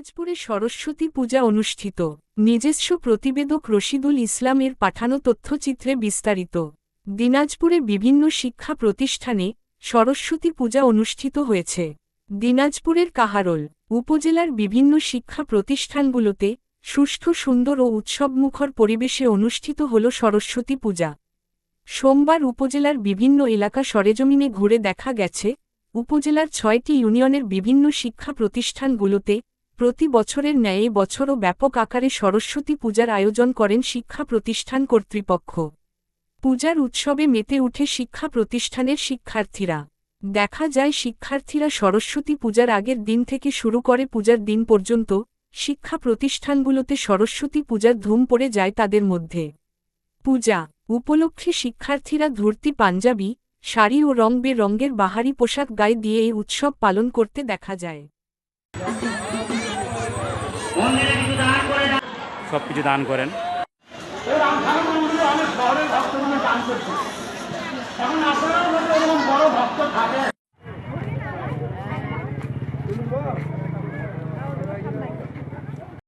দিনাজপুরে সরস্বতী পূজা অনুষ্ঠিত। নিজস্ব প্রতিবেদক রশিদুল ইসলামের পাঠানো তথ্যচিত্রে বিস্তারিত। দিনাজপুরে বিভিন্ন শিক্ষা প্রতিষ্ঠানে সরস্বতী পূজা অনুষ্ঠিত হয়েছে। দিনাজপুরের কাহারোল উপজেলার বিভিন্ন শিক্ষা প্রতিষ্ঠানগুলোতে সুষ্ঠু, সুন্দর ও উৎসবমুখর পরিবেশে অনুষ্ঠিত হল সরস্বতী পূজা। সোমবার উপজেলার বিভিন্ন এলাকা সরেজমিনে ঘুরে দেখা গেছে, উপজেলার ছয়টি ইউনিয়নের বিভিন্ন শিক্ষা প্রতিষ্ঠানগুলোতে প্রতি বছরের ন্যায় বছরও ব্যাপক আকারে সরস্বতী পূজার আয়োজন করেন শিক্ষা প্রতিষ্ঠান কর্তৃপক্ষ। পূজার উৎসবে মেতে উঠে শিক্ষা প্রতিষ্ঠানের শিক্ষার্থীরা। দেখা যায় শিক্ষার্থীরা সরস্বতী পূজার আগের দিন থেকে শুরু করে পূজার দিন পর্যন্ত শিক্ষা প্রতিষ্ঠানগুলোতে সরস্বতী পূজার ধুম পড়ে যায় তাদের মধ্যে। পূজা উপলক্ষে শিক্ষার্থীরা ধূর্তি পাঞ্জাবি, শাড়ি ও রং বেরঙের বাহারি পোশাক গায়ে দিয়ে এই উৎসব পালন করতে দেখা যায়। সব কিছু দান করেন। মানে এখন আপনারাও বড় ভক্ত থাকে